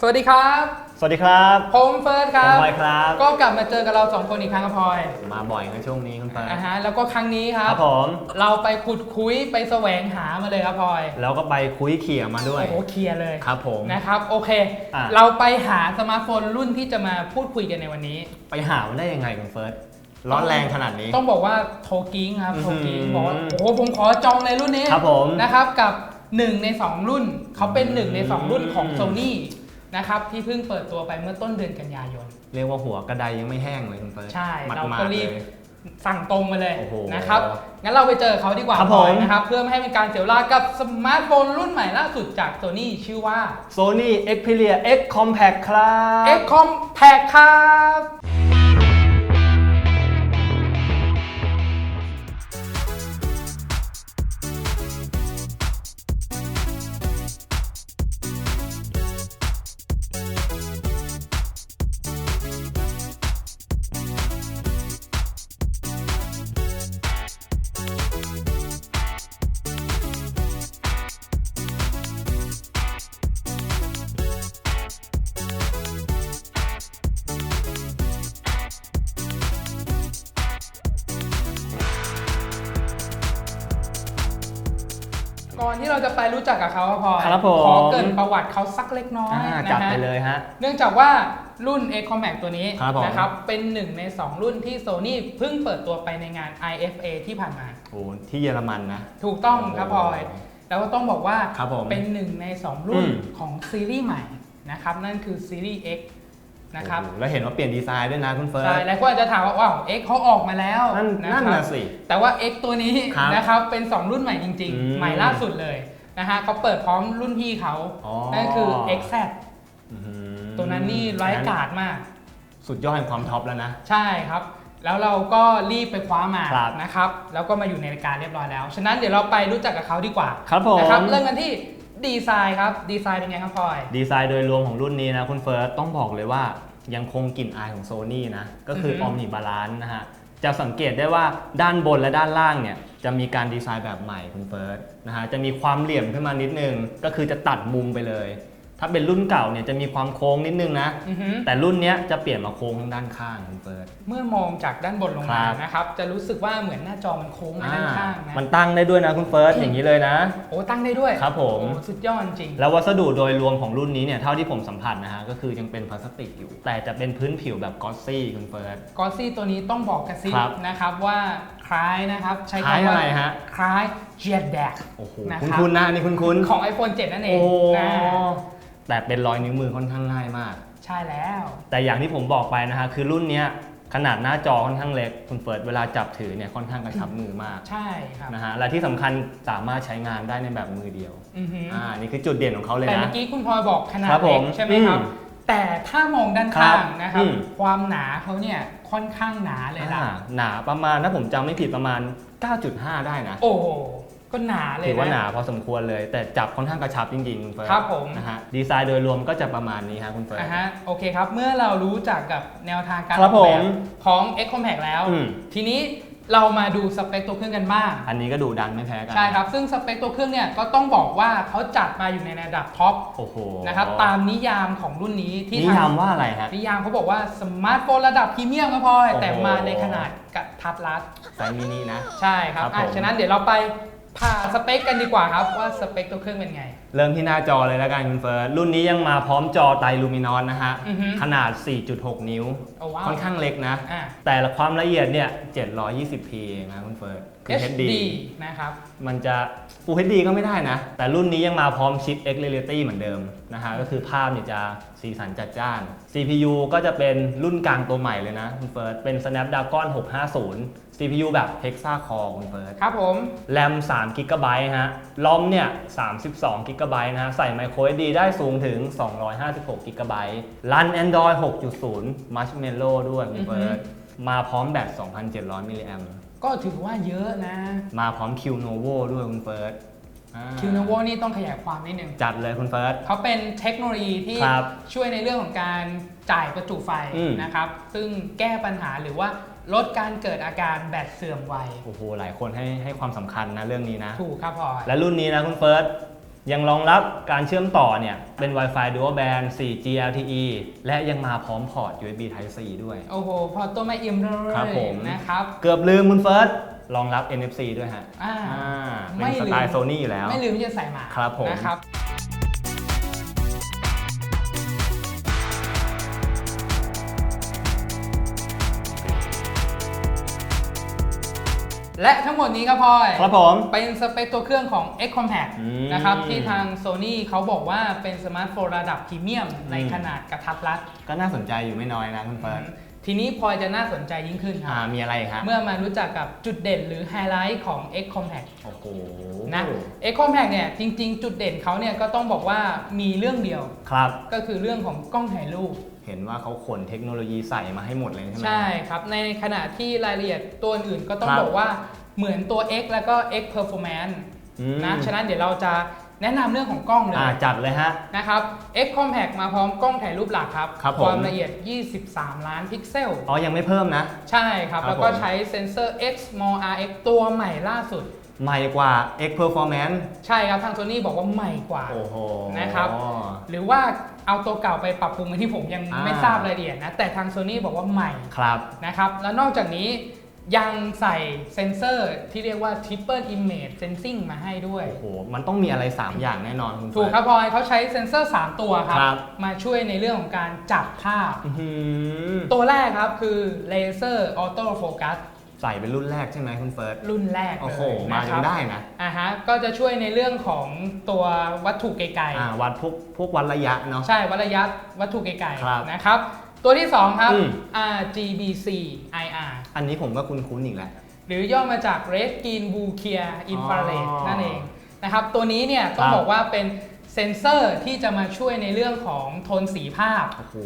สวัสดีครับ สวัสดีครับผมเฟิร์สคผรัมบพลอยครับ ก็กลับมาเจอกับเราสองคนอีกครั้งครับพลอยมาบ่อยในช่วงนี้คุณเฟิร์นอ่าฮะแล้วก็ครั้งนี้คครัรับ บผม เราไปขุดคุยไปแสวงหามาเลยครับพลอยแล้วก็ไปคุยเขี่ยมาด้วย โอ้โหเคลียร์เลยครับผม นะครับโอเค อะ เราไปหาสมาร์ทโฟนรุ่นที่จะมาพูดคุยกันในวันนี้ ไปหามันได้ยังไงคุณเฟิร์สร้อนแรงขนาดนี้ ต้องบอกว่าโทกิ้งครับโทกิ้งอื้อหือบอกว่าโอ้โหผมขอจองเลยรุ่นนี้ครับผมนะครับกับ 1 ใน 2 รุ่น เขาเป็น 1 ใน 2 รุ่นของอืม Sony นะครับที่เพิ่งเปิดตัวไปเมื่อต้นเดือนกันยายน เรียกว่าหัวกระไดยังไม่แห้งเลยคุณเฟิร์สใช่หมัดเราๆก็รีบเลยสั่งตรงมาเลยโอ้โหนะครับงั้นเราไปเจอเขาดีกว่าครับพลอยผม นะครับเพื่อไม่ให้เป็นการเสียเวลากับสมาร์ทโฟนรุ่นใหม่ล่าสุดจาก Sony ชื่อว่า Sony Xperia X Compact ครับ X Compact ครับ ที่เราจะไปรู้จักกับเขาครับพลอยครับผม ขอเกรินประวัติเขาสักเล็กน้อยอ่านะจัดฮะไปเลยฮะ เนื่องจากว่ารุ่น X Compact ตัวนี้ครับผม นะครับ เป็นหนึ่งใน 2 รุ่นที่ Sony เพิ่งเปิดตัวไปในงาน IFA ที่ผ่านมา โอ้ที่เยอรมันนะ ถูกต้องครับพลอยโอ้แล้วก็ต้องบอกว่าครับผมเป็นหนึ่งใน 2 รุ่นอืม ของซีรีส์ใหม่นะครับ นั่นคือซีรีส์ X นะครับโอ้โหแล้วเห็นว่าเปลี่ยนดีไซน์ด้วยนะคุณเฟิร์ส ใช่หลายคนอาจจะถามว่าว้าว X เขาออกมาแล้วนั่นนะนั่นครัน่ะบสิ แต่ว่า X ตัวนี้ครับนะครับเป็น 2 รุ่นใหม่จริง อืม ๆ ใหม่ล่าสุดเลยนะฮะเขาเปิดพร้อมรุ่นพี่เขาอ๋อนั่นคือ XZ อื้อหือตัวนั้นนี่ร้ายกาจมาก สุดยอดแห่งความท็อปแล้วนะ ใช่ครับ แล้วเราก็รีบไปคว้ามาครับ นะครับ แล้วก็มาอยู่ในรายการเรียบร้อยแล้ว ฉะนั้นเดี๋ยวเราไปรู้จักกับเขาดีกว่าครับผม นะครับ เริ่มกันที่ดีไซน์ครับ ดีไซน์เป็นไงครับพลอย ดีไซน์โดยรวมของรุ่นนี้นะคุณเฟิร์สต้องบอกเลยว่า ยังคงกลิ่นอายของโซนี่นะ ก็คือออฮึอมนิบาลานนะฮะ จะสังเกตได้ว่าด้านบนและด้านล่างเนี่ยจะมีการดีไซน์แบบใหม่คุณเฟิร์สนะฮะ จะมีความเหลี่ยมขึ้นมานิดนึง ก็คือจะตัดมุมไปเลย ถ้าเป็นรุ่นเก่าเนี่ยจะมีความโค้งนิดนึงนะ อือหือแต่รุ่นเนี้ยจะเปลี่ยนมาโค้งทางด้านข้างคุณเฟิร์ส เมื่อมองจากด้านบนลงคมารับ นะครับ จะรู้สึกว่าเหมือนหน้าจอมันโค้งไปด้านข้างนะ มันตั้งได้ด้วยนะคุณเฟิร์สอย่างนี้เลยนะ โอ้ตั้งได้ด้วยครับผม โอ้สุดยอดจริง แล้ววัสดุโดยรวมของรุ่นนี้เนี่ยเท่าที่ผมสัมผัสนะฮะก็คือยังเป็นพลาสติกอยู่ แต่จะเป็นพื้นผิวแบบกอสซี่คุณเฟิร์ส กอซี่ตัวนี้ต้องบอกกระซิบครับนะครับว่าคล้ายนะครับ ใช้คล้ายคำว่าอะไรฮะ คล้าย Jet d a c โอ้โหนะคุณครับคุณนะอันนี่คุณคุณของ iPhone 7 นั่นเอโอ้งนะ แต่เป็นรอยนิ้วมือค่อนข้างง่ายมาก ใช่แล้ว แต่อย่างที่ผมบอกไปนะฮะคือรุ่นเนี้ยขนาดหน้าจอค่อนข้างเล็ก คุณเฟิร์สเวลาจับถือเนี่ยค่อนข้างกระชับมือมากใช่ครับนะฮะและที่สำคัญสามารถใช้งานได้ในแบบมือเดียวอือหือออ่านี่คือจุดเด่นของเขาเลยแต่นะ เมื่อกี้คุณพลอยบอกขนาดครับผเล็กมใช่ไหมครับ อืมแต่ถ้ามองด้านข้างครับนะครับ อืม ความหนาเขาเนี่ยค่อนข้างหนาเลยล่ะ อ่าหนาประมาณถ้าผมจำไม่ผิดประมาณ 9.5 ได้นะ โอ้โห ก็หนาเลยถือว่าหนะนาพอสมควรเลย แต่จับค่อนข้างกระชับจริงๆคุณเฟิร์สครับผม นะฮะดีไซน์โดยรวมก็จะประมาณนี้ฮะคุณเฟิร์สอะฮะโอเคครับ เมื่อเรารู้จักกับแนวทางการครับออกแบบผมของ X Compact แล้ว อืม ทีนี้เรามาดูสเปคตัวเครื่องกันบ้าง อันนี้ก็ดูดันไม่แพ้กันใช่ครับ ซึ่งสเปคตัวเครื่องเนี่ยก็ต้องบอกว่าเขาจัดมาอยู่ในระดับท็อปโอ้โหนะครับตามนิยามของรุ่นนี้ที่นิทางยามว่าอะไรฮะ นิยามเขาบอกว่าสมาร์ทโฟนระดับพรีเมียมก็พอ โอ้โห แต่มาในขนาดกระทัดรัด ไซส์มินินะ ใช่ครับครับอะผม ฉะนั้นเดี๋ยวเราไป ผ่าสเปคกันดีกว่าครับว่าสเปคตัวเครื่องเป็นไง เริ่มที่หน้าจอเลยแล้วกันคุณเฟิร์สรุ่นนี้ยังมาพร้อมจอไตรลูมินอสนะฮะ อือฮึขนาด 4.6 นิ้ว โอ้ว้าวค่อนข้างเล็กนะ อะแต่ละความละเอียดเนี่ย 720p เองนะคุณเฟิร์สคือ HD HD นะครับ มันจะ Full HD ก็ไม่ได้นะ แต่รุ่นนี้ยังมาพร้อมชิป X Reality เหมือนเดิมนะฮะก็คือภาพเนี่ยจะสีสันจัดจ้าน CPU ก็จะเป็นรุ่นกลางตัวใหม่เลยนะคุณเฟิร์สเป็น Snapdragon 650 CPU แบบ Hexa Core คุณเฟิร์สครับผมแรม3 g b ฮะลอมเนี่ย32 g b นะฮะ ใส่ Micro SD ได้สูงถึง 256 g b รัน Android 6.0 Marshmallow ด้วยคุณเฟิร์สมาพร้อมแบต 2,700 มิลลิแอมก็ถือว่าเยอะนะ มาพร้อม Q Novo ด้วยคุณเฟิร์สอ่า คิวโนโวนี่ต้องขยายความนิดนึงจัดเลยคุณเฟิร์ส เขาเป็นเทคโนโลยีที่ครับช่วยในเรื่องของการจ่ายประจุไฟอืม นะครับ ซึ่งแก้ปัญหาหรือว่าลดการเกิดอาการแบตเสื่อมไว โอ้โหหลายคนให้ให้ความสำคัญนะเรื่องนี้นะ ถูกครับพลอย และรุ่นนี้นะคุณเฟิร์ส ยังรองรับการเชื่อมต่อเนี่ย เป็น Wi-Fi Dual Band 4G LTE และยังมาพร้อมพอร์ต USB Type C ด้วย โอ้โห พอตัวไม่อิ่มเลยครับผม นะครับ เกือบลืมคุณเฟิร์ส รองรับ NFC ด้วยฮะอ่าอ่าไม่เป็นสลืมไตล์โซนี่อยู่แล้ว ไม่ลืมที่จะใส่มาครับผม นะครับ และทั้งหมดนี้ครับพลอย ครับผม เป็นสเปคตัวเครื่องของ X Compact อืมนะครับ ที่ทาง Sony เขาบอกว่าเป็นสมาร์ทโฟนระดับพรีเมียมในอืม ขนาดกระทัดรัด ก็น่าสนใจอยู่ไม่น้อยนะคุณเฟิร์ส ทีนี้พลอยจะน่าสนใจยิ่งขึ้นคอ่ารับ มีอะไรอีกฮะเมื่อมารู้จักกับจุดเด่นหรือไฮไลท์ของ X Compact โอ้โหนะ X Compact เนี่ยจริง ๆ จุดเด่นเขาเนี่ยก็ต้องบอกว่ามีเรื่องเดียว ครับ ก็คือเรื่องของกล้องถ่ายรูป เห็นว่าเขาขนเทคโนโลยีใส่มาให้หมดเลยใช่ไหม ใช่ครับ ในขณะที่รายละเอียดตัวอื่นก็ต้องครับบอกว่าเหมือนตัว X แล้วก็ X Performance อืม นะ ฉะนั้นเดี๋ยวเราจะ แนะนำเรื่องของกล้องเลยอ่าจัดเลยฮะ นะครับ X Compact มาพร้อมกล้องถ่ายรูปหลักครับ ครับผม ความละเอียด 23 ล้านพิกเซล อ๋อ ยังไม่เพิ่มนะ ใช่ครับ ครับแล้วก็ผม ใช้เซนเซอร์ X Small RX ตัวใหม่ล่าสุด ใหม่กว่า X Performance ใช่ครับทางโซนี่บอกว่าใหม่กว่า โอ้โห นะครับ หรือว่าเอาตัวเก่าไปปรับปรุงกันที่ผมยังอ่า ไม่ทราบรายละเอียดนะ แต่ทางโซนี่บอกว่าใหม่ครับ นะครับ แล้วนอกจากนี้ ยังใส่เซนเซอร์ที่เรียกว่า Triple Image Sensing มาให้ด้วย โอ้โห มันต้องมีอะไร 3 อย่างแน่นอนคุณถูกครับพลอยเขาใช้เซนเซอร์ 3 ตัวครับ ครับ มาช่วยในเรื่องของการจับภาพ อื้อหือตัวแรกครับคือ Laser Auto Focus ใส่เป็นรุ่นแรกใช่ไหมคุณเฟิร์ส รุ่นแรกโอ้เลโหยมานะจคนรับได้นะ อ่าฮะก็จะช่วยในเรื่องของตัววัตถุไกลอ่า วัดพวกพวกวัดระยะเนาะ ๆ ใช่วัดระยะวัตถุไกลครับ ๆนะครับ ตัวที่ 2 ครับ อืม RGBC IR อันนี้ผมก็คุ้นๆอีกแล้ว หรือย่อมาจาก Red Green Blue Clear Infrared อ๋อนั่นเองนะครับ ตัวนี้เนี่ยต้อคงรับ บอกว่าเป็นเซนเซอร์ที่จะมาช่วยในเรื่องของโทนสีภาพ โอ้โห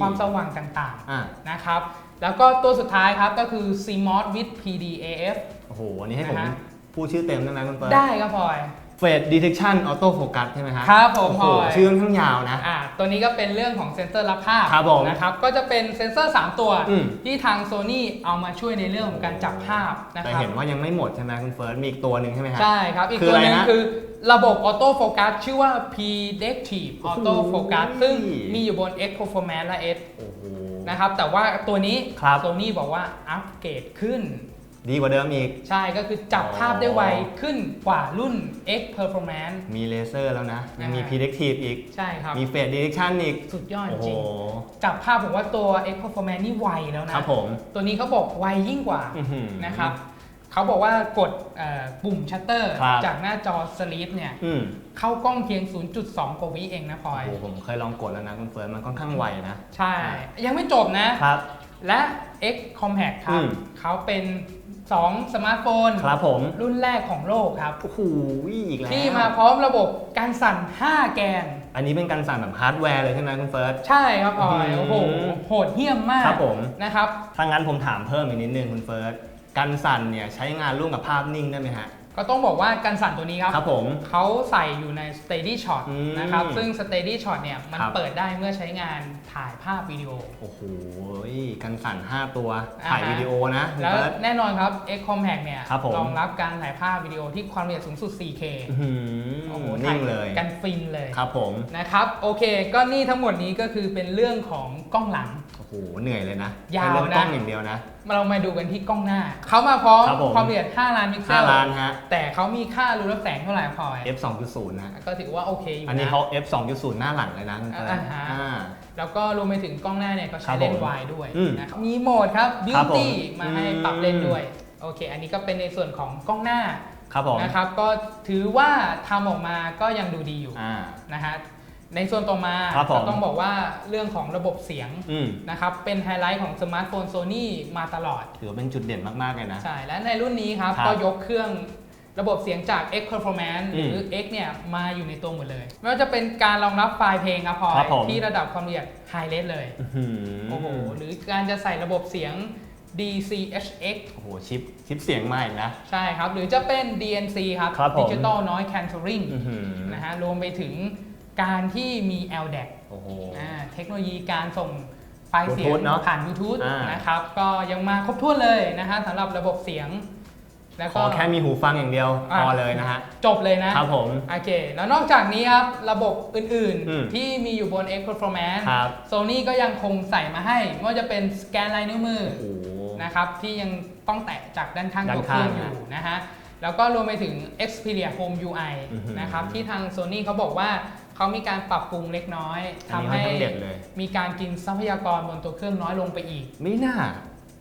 ความสว่างต่างอะๆนะครับ แล้วก็ตัวสุดท้ายครับก็คือ CMOS with PDAF โอ้โหอันนี้ให้ผมนะฮะ พูดชื่อเต็มได้ไหมคุณเฟิร์สได้ครับพลอย Face Detection Auto Focus ใช่ไหมฮะครับผมโอ้โหพลอย ชื่อค่อนข้างยาวนะ อ่าตัวนี้ก็เป็นเรื่องของเซนเซอร์รับภาพครับผมนะครับก็จะเป็นเซนเซอร์ 3 ตัว อืม ที่ทาง Sony เอามาช่วยในเรื่องของการจับภาพนะแต่ครับเห็นว่ายังไม่หมดใช่ไหมคุณเฟิร์สมีอีกตัวหนึ่งใช่ไหมฮะ ใช่ครับ อีกคือตัวหนึงอะไรนะคือระบบออโต้โฟกัสชื่อว่า Predictive โอ้โห Auto Focus ซึ่งมีอยู่บน X Performance และ S โอ้โห นะครับแต่ว่าตัวนี้ครับ Sony บอกว่าอัปเกรดขึ้น ดีกว่าเดิมอีก ใช่ก็คือจับภาพได้ไวขึ้นกว่ารุ่น X Performance มีเลเซอร์แล้วนะ ยังมีอ่า Predictive อีก ใช่ครับ มี Face Detection อีก สุดยอดโอ้จโหริง จับภาพผมว่าตัว X Performance นี่ไวแล้วนะครับผม ตัวนี้เขาบอกไวยิ่งกว่าอื้อหือนะครับเขาบอกว่ากดเอ่อปุ่มชัตเตอร์ครับจากหน้าจอสลีปเนี่ยอืมเข้ากล้องเพียง 0.2 กว่าวิเองนะพลอยโอ้โหผมเคยลองกดแล้วนะคุณเฟิร์สมันค่อนข้างไวนะ ใช่ ยังไม่จบนะครับและ X Compact ครัอืบมเขาเป็น 2 สมาร์ทโฟนครับผม รุ่นแรกของโลกครับโอ้โหอีกแล้วที่มาพร้อมระบบการสั่น 5 แกน อันนี้เป็นการสั่นแบบฮาร์ดแวร์เลยใช่ไหมคุณเฟิร์ส ใช่ครับพลอยอืมโอ้โหโหดเหี้ยมมากครับผมนะครับถ้างั้นผมถามเพิ่มอีกนิดนึงคุณเฟิร์สการสั่นเนี่ยใช้งานร่วมกับภาพนิ่งได้ไหมฮะ ก็ต้องบอกว่าการสั่นตัวนี้ครับครับผมเขาใส่อยู่ใน Steady Shot อืมนะครับ ซึ่ง Steady Shot เนี่ยมันครับ เปิดได้เมื่อใช้งานถ่ายภาพวิดีโอ โอ้โหการสั่น 5 ตัว อ่าฮะ ถ่ายวิดีโอนะคุณแล้วเฟิร์สแน่นอนครับ X Compact เนี่ยครับผม รองรับการถ่ายภาพวิดีโอที่ความละเอียดสูงสุด 4K อื้อหืโอ้อโหนิ่งเลยกันฟินเลยครับผม นะครับ โอเค ก็นี่ทั้งหมดนี้ก็คือเป็นเรื่องของกล้องหลัง โอ้โห เหนื่อยเลยนะยาวแค่เรื่องนะกล้องอย่างเดียวนะ มาเรามาดูกันที่กล้องหน้า เขามาพร้อมครับผม ความละเอียด 5 ล้านพิกเซล5ล้านฮะ แต่เขามีค่ารูรับแสงเท่าไหร่พลอย f 2.0นะก็ถือว่าโอเคอยู่อันนี้นะเขา f 2.0หน้าหลังเลยนะคุณเฟิร์สอ่าฮะ อ่า แล้วก็รวมไปถึงกล้องหน้าเนี่ยก็ครัใช้บผมเลนส์วายด้วยอืมนะครับมีโหมดครับ ครับผม Beauty มาให้ปรับเล่นอืมด้วย โอเค อันนี้ก็เป็นในส่วนของกล้องหน้าครับผมนะครับ ก็ถือว่าทำออกมาก็ยังดูดีอยู่อ่า นะฮะ ในส่วนต่อมาครับผม ก็ต้องบอกว่าเรื่องของระบบเสียงอืมนะครับเป็นไฮไลท์ของสมาร์ทโฟนโซนี่มาตลอด ถือว่าเป็นจุดเด่นมากๆเลยนะ ใช่ และในรุ่นนี้ครับ ครับก็ยกเครื่องระบบเสียงจาก X Performance หอืมรือ X เนี่ยมาอยู่ในตัวหมดเลย ไม่ว่าจะเป็นการรองรับไฟล์เพลงครับพลอครัยบผมที่ระดับความละเอียด High Res เลย อื้อหือโอ้โห หรือการจะใส่ระบบเสียง DCHX โอ้โหชิปชิปเสียงใหม่นะ ใช่ครับ หรือจะเป็น DNC ครับ ครับผม Digital Noise Cancelling อื้อหือ นะฮะรวมไปถึง การที่มี LDAC โอ้โห อ่าเทคโนโลยีการส่งไฟล์เสียง Bluetooth เนอะผ่านบลูทูธอ่าน นะครับ ก็ยังมาครบถ้วนเลยนะฮะสำหรับระบบเสียง แล้วขก็อแค่มีหูฟังอย่างเดียวอะพอเลยนะฮะ จบเลยนะ ครับผม โอเค แล้วนอกจากนี้ครับ ระบบอื่นอืมๆ ที่มีอยู่บน X Performance ครับ Sony ก็ยังคงใส่มาให้ไม่ว่าจะเป็นสแกนลายนิ้วมือ โอ้โห นะครับที่ยังต้องแตะจากด้านข้างด้านตัวเครื่องอข้างยู่นะฮะแล้วก็รวมไปถึง Xperia Home UI อื้อหือนะครับที่ทาง Sony เขาบอกว่า เขามีการปรับปรุงเล็กน้อยอันทำนี้ค่อนให้ข้างเด็ดเลยมีการกินทรัพยากรบนตัวเครื่องน้อยลงไปอีก ไม่น่า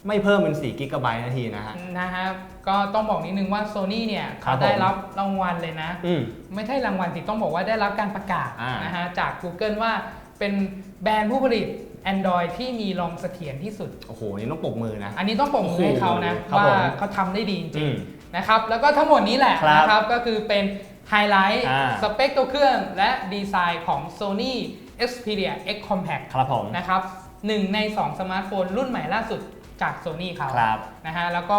ไม่เพิ่มเป็น4กิกะไบต์นาทีนะฮะนะฮะก็ต้องบอกนิดนึงว่า Sony เนี่ยครัเขาบผมได้รับรางวัลเลยนะอืมไม่ใช่รางวัลสิต้องบอกว่าได้รับการประกาศอ่านนะฮะจาก Google ว่าเป็นแบรนด์ผู้ผลิต Android ที่มีรองเสถียรที่สุด โอ้โห นี่ต้องปรบมือนะ อันนี้ต้องปรบมือให้เขานะครับว่าผมเขาทำได้ดีจอืริงมๆนะครับ แล้วก็ทั้งหมดนี้แหละครับนะครับก็คือเป็น ไฮไลท์อ่า สเปคตัวเครื่องและดีไซน์ของ Sony Xperia X Compact ครับผม นะครับหนึ่งใน 2 สมาร์ทโฟนรุ่นใหม่ล่าสุดจาก Sony เขาครับ นะฮะแล้วก็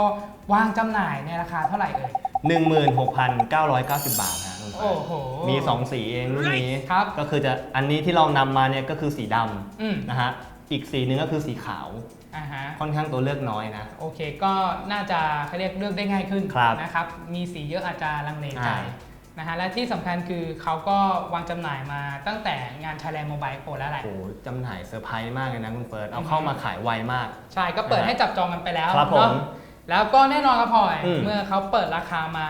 วางจำหน่ายในราคาเท่าไหร่เอ่ย 16,990 บาทนะคุณเฟิโอ้ร์สโหมี 2 สีเองรุ่นนี้ ครับ ก็คือจะอันนี้ที่เรานำมาเนี่ยก็คือสีดอืมำนะฮะ อีกสีหนึงก็คือสีขาว อ่าฮะ ค่อนข้างตัวเลือกน้อยนะ โอเคก็น่าจะเขาเรียกเลือกได้ง่ายขึ้นครับนะครับ มีสีเยอะอาจจะลังเลใจอ่า นะฮะและที่สำคัญคือเขาก็วางจำหน่ายมาตั้งแต่งาน Thailand Mobile Expo แล้วแหละโอ้โหจำหน่ายเซอร์ไพรส์มากเลยนะคุณเฟิร์สเอาเข้ามาขายไวมาก ใช่ก็เปิดให้จับจองกันไปแล้วครับผมเนาะแล้วก็แน่นอนครับพลอยอืม เมื่อเขาเปิดราคามา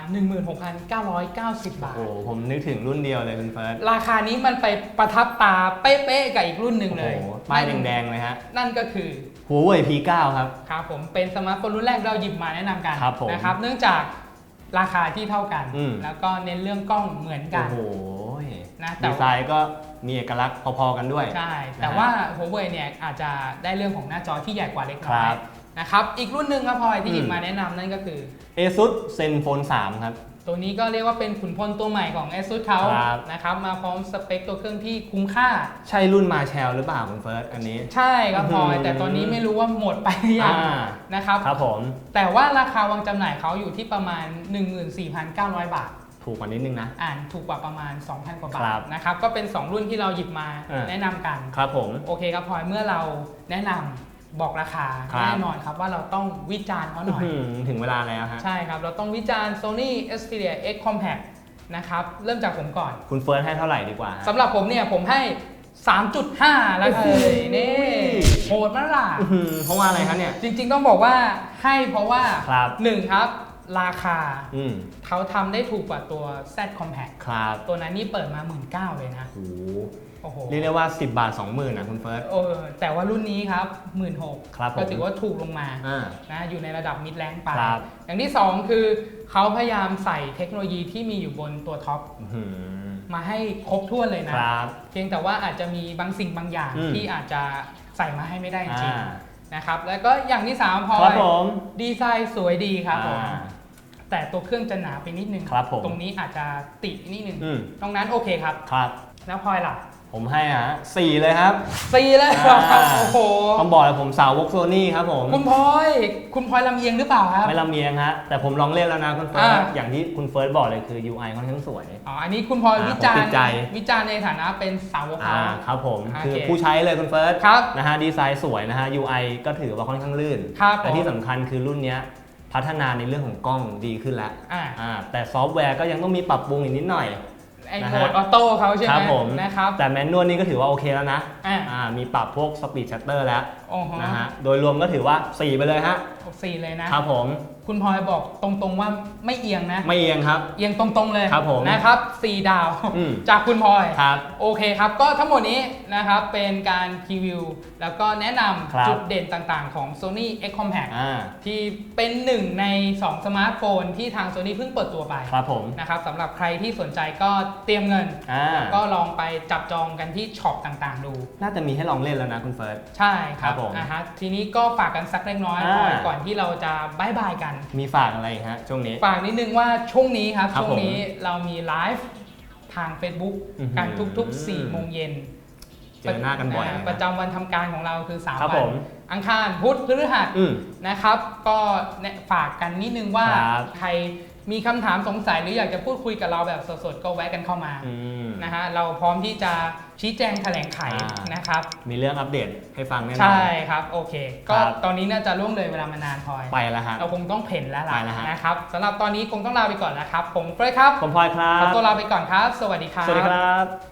16,990 บาท โอ้โหผมนึกถึงรุ่นเดียวเลยคุณเฟิร์สราคานี้มันไปประทับตาเป๊ะๆกับอีกรุ่นหนึ่งโอ้เลยโหป้ายแดงๆเลยฮะนั่นก็คือ หัวเว่ย P9 ครับ ครับผมเป็นสมาร์ทโฟนรุ่นแรกเราหยิบมาแนะนำกันครับผมนะครับเนื่องจาก ราคาที่เท่ากัน อืม แล้วก็เน้นเรื่องกล้องเหมือนกัโอ้น โหนะแต่ ดีไซน์ก็มีเอกลักษณ์พอๆกันด้วย ใช่ แต่นะฮะว่า Huawei เนี่ยอาจจะได้เรื่องของหน้าจอที่ใหญ่กว่าเล็กคน้อรัยบนะครับ อีกรุ่นหนึ่งครับพลอยที่หยิบอืม มาแนะนำนั่นก็คือ ASUS ZenFone 3 ครับ ตัวนี้ก็เรียกว่าเป็นขุนพลตัวใหม่ของ ASUS เขาครับ นะครับ มาพร้อมสเปคตัวเครื่องที่คุ้มค่า ใช่รุ่นมาแชลหรือเปล่าคุณเฟิร์สอันนี้ ใช่ครับพลอยอืม แต่ตอนนี้ไม่รู้ว่าหมดไปหรือยังอ่านะครับ ครับผมแต่ว่าราคาวางจำหน่ายเขาอยู่ที่ประมาณ 14,900 บาท ถูกกว่านิดนึงนะ อ่านถูกกว่าประมาณ 2,000 กว่าบาครัทบนะครับ ก็เป็น 2 รุ่นที่เราหยิบมาอ่า แนะนำกัน ครับผม โอเคครับพลอยเมื่อเราแนะนำ บอกราคาครับ แน่นอนครับว่าเราต้องวิจารณ์เขาหน่อย อื้อหือถึงเวลาแล้วฮะ ใช่ครับ เราต้องวิจารณ์ Sony Xperia X Compact นะครับ เริ่มจากผมก่อนคุณเฟิร์สให้เท่าไหร่ดีกว่าฮะ สำหรับผมเนี่ยผมให้ 3.5 แล้วเลยนี่โหดมากล่ะ อื้อหือเพราะว่าอะไรครับเนี่ย จริงๆต้องบอกว่าให้เพราะว่าครับ หนึ่งครับ ราคาอืมเขาทำได้ถูกกว่าตัว Z Compact ครับตัวนั้นนี่เปิดมา 1 9ื่นเลยนะ โอ้โห โอ้โหเรียกได้ว่า 10 บาท 20,000นะคุณเฟิร์ส เออแต่ว่ารุ่นนี้ครับ 1 6ื่นครับผม ก็ถือว่าถูกลงมาอ่า นะอยู่ในระดับมิดแรงไป ครับ อย่างที่ 2 คือเขาพยายามใส่เทคโนโลยีที่มีอยู่บนตัวท็อป อื้อหือมาให้ครบถ้วนเลยนะครับ เพียงแต่ว่าอาจจะมีบางสิ่งบางอย่างอืม ที่อาจจะใส่มาให้ไม่ได้จริงอ่าๆนะครับ แล้วก็อย่างที่ 3 พอครับผมดีไซน์สวยดีครับผมอ่า แต่ตัวเครื่องจะหนาไปนิดนึงครับผมตรงนี้อาจจะตินิดนึงอืม ตรงนั้นโอเคครับ ครับ แล้วพลอยล่ะ ผมให้ฮะสี่เลยครับ สี่เลยเหรอครับอ่า โอ้โห ต้องบอกเลยผมสาวกโซนี่ครับผม คุณพลอย คุณพลอยลำเอียงหรือเปล่าครับ ไม่ลำเอียงฮะ แต่ผมลองเล่นแล้วนะคุณเฟิร์สอ่า อย่างที่คุณเฟิร์สบอกเลยคือ UI ค่อนข้างสวย อ๋อ อันนี้คุณพลอยอ่าวิจารผมติณ์ดใจ วิจารณ์ในฐานะเป็นสาวกอ่าเขา ครับผม โอเคคือผู้ใช้เลยคุณเฟิร์สครับนะฮะดีไซน์สวยนะฮะ UI ก็ถือว่าค่อนข้างลื่นครับแต่ที่ผมสำคัญคือรุ่นเนี้ยพัฒนาในเรื่องของกล้องดีขึ้นแล้วอ่าอ่าแต่ซอฟต์แวร์ก็ยังต้องมีปรับปรุงอีกนิดหน่อย ไอ้นะโหฮะมดออโต้เขาใช่ไหคมรับผมนะครับ แต่แมนนวลนี่ก็ถือว่าโอเคแล้วนะอ่าอ่ามีปรับพวกสปีดชัตเตอร์แล้วโอ้โหนะฮะโดยรวมก็ถือว่า 4 ไปเลยฮะ สี่เลยนะครับผม คุณพลอยบอกตรงๆว่าไม่เอียงนะ ไม่เอียงครับ เอียงตรงๆเลยครับผมนะครับสี่ดาวอืม จากคุณพลอยครับ โอเคครับ ก็ทั้งหมดนี้นะครับเป็นการพรีวิว แล้วก็แนะนครับำจุดเด่นต่างๆของ Sony X Compact อ่าที่เป็นหนึ่งใน 2 สมาร์ทโฟนที่ทาง Sony เพิ่งเปิดตัวไปครับผมนะครับสำหรับใครที่สนใจก็เตรียมเงิน อ่าก็ลองไปจับจองกันที่ช็อปต่างๆ ดู น่าจะมีให้ลองเล่นแล้วนะคุณเฟิร์ส ใช่คครัรับบผมอ่าฮะทีนี้ก็ฝากกันสักเล็กน้อยอ่า ก่อนก่อนที่เราจะบายบายกันมีฝากอะไรอีกฮะช่วงนี้ ฝากนิดนึงว่าช่วงนี้ครับ ครับช่วงนี้เรามีไลฟ์ทาง Facebook อื้อหือ กันทุกๆ4โมงเย็นเจอหน้ากันบ่อยเลยนะ ประจำวันทำการของเราคือ3ครับวัผนม อังคารพุธพฤหัส อืม นะครับ ก็แนะฝากกันนิดนึงว่าครับใคร มีคำถามสงสัยหรืออยากจะพูดคุยกับเราแบบสดๆ ก็แวะกันเข้ามาอืมนะฮะเราพร้อมที่จะชี้แจงแถลงไขอ่านนะครับ มีเรื่องอัปเดตให้ฟังแน่นอน ใช่ครับโอเค ก็ครับ ตอนนี้น่าจะล่วงเลยเวลามานานพอยไปแล้วฮะ เราคงต้องเพ่นแล้วล่ะไปแล้วฮะ นะครับสำหรับตอนนี้คงต้องลาไปก่อนแล้วครับ ผมเฟรดครับผมพลอยครัขอบตัวลาไปก่อนครับ สวัสดีครับ สวัสดีครับ